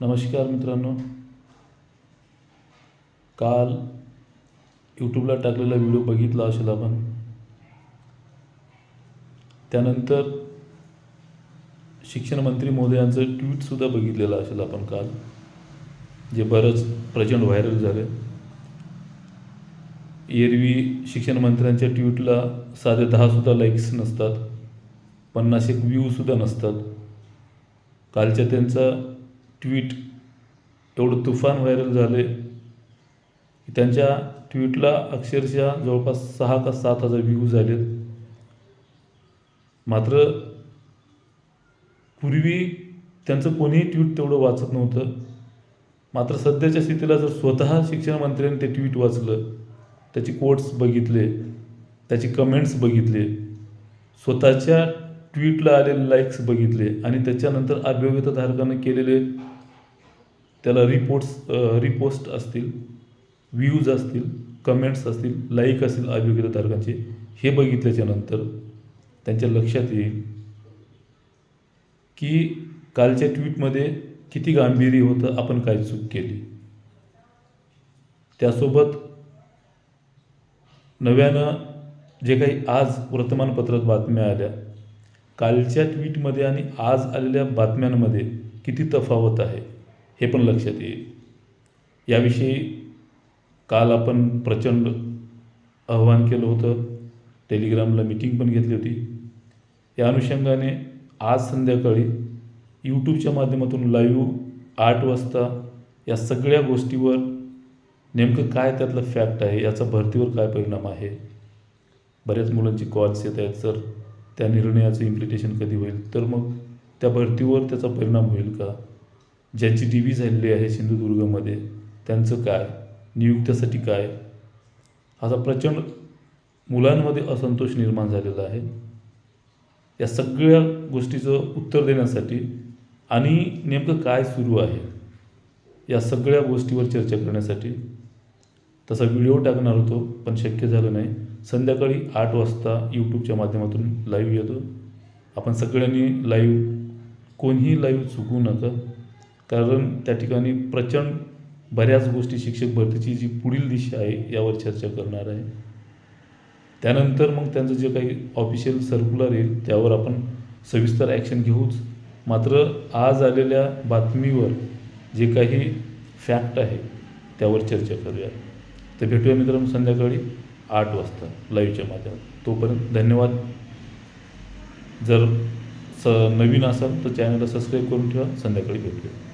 नमस्कार मित्रांनो. काल यूट्यूबला टाकलेला व्हिडिओ बघितला असेल आपण. त्यानंतर शिक्षण मंत्री महोदयांचं ट्विटसुद्धा बघितलेलं असेल आपण काल जे बरंच प्रचंड व्हायरल झालं एरवी शिक्षण मंत्र्यांच्या ट्विटला साधे दहासुद्धा लाईक्स नसतात पन्नास एक व्ह्यूसुद्धा नसतात. कालच्या त्यांचा ट्विट एवढं तुफान व्हायरल झाले की त्यांच्या ट्विटला अक्षरशः जवळपास सहा का सात हजार व्ह्यूज आलेत मात्र पूर्वी त्यांचं कोणीही ट्विट तेवढं वाचत नव्हतं. मात्र सध्याच्या स्थितीला जर स्वतः शिक्षण मंत्र्यांनी ते ट्विट वाचलं त्याची कोट्स बघितले त्याचे कमेंट्स बघितले स्वतःच्या ट्विटला आलेले लाईक्स बघितले आणि त्याच्यानंतर अभियोगिताधारकानं केलेले त्याला रिपोर्ट्स रिपोस्ट असतील व्ह्यूज असतील कमेंट्स असतील लाईक असतील अभियोगिताधारकांचे हे बघितल्याच्यानंतर त्यांच्या लक्षात येईल की कालच्या ट्विटमध्ये किती गांभीर्य होतं आपण काय चूक केली. त्यासोबत नव्यानं जे काही आज वर्तमानपत्रात बातम्या आल्या कालच्या ट्विटमध्ये आणि आज आलेल्या बातम्यांमध्ये किती तफावत आहे हे पण लक्षात येईल. याविषयी काल आपण प्रचंड आव्हान केलं होतं. टेलिग्रामला मीटिंग पण घेतली होती. या अनुषंगाने आज संध्याकाळी यूट्यूबच्या माध्यमातून लाईव्ह आठ वाजता या सगळ्या गोष्टीवर नेमकं काय त्यातलं फॅक्ट आहे याचा भरतीवर काय परिणाम आहे? बऱ्याच मुलांची कॉल्स येत आहेत सर. त्या निर्णयाचं इम्प्लिटेशन कधी होईल? तर मग त्या भरतीवर त्याचा परिणाम होईल का? ज्यांची डी व्ही झालेली आहे सिंधुदुर्गमध्ये त्यांचं काय? नियुक्त्यासाठी काय? असा प्रचंड मुलांमध्ये असंतोष निर्माण झालेला आहे. या सगळ्या गोष्टीचं उत्तर देण्यासाठी आणि नेमकं काय सुरू आहे? या सगळ्या गोष्टीवर चर्चा करण्यासाठी तसा व्हिडिओ टाकणार होतो पण शक्य झालं नाही. संध्याकाळी आठ वाजता यूट्यूबच्या माध्यमातून लाईव्ह येतो. आपण सगळ्यांनी लाईव्ह कोणीही लाईव्ह चुकवू नका. कारण त्या ठिकाणी प्रचंड बऱ्याच गोष्टी शिक्षक भरतीची जी पुढील दिशा आहे यावर चर्चा करणार आहे. त्यानंतर मग त्यांचं जे काही ऑफिशियल सर्क्युलर येईल त्यावर आपण सविस्तर ॲक्शन घेऊच. मात्र आज आलेल्या बातमीवर जे काही फॅक्ट आहे त्यावर चर्चा करूया. तर भेटूया मित्रांनो संध्याकाळी आठ वाजता लाईव्हच्या माध्यमात तोपर्यंत धन्यवाद. जर स नवीन असाल तर चॅनलला सबस्क्राईब करून ठेवा. संध्याकाळी भेटूया.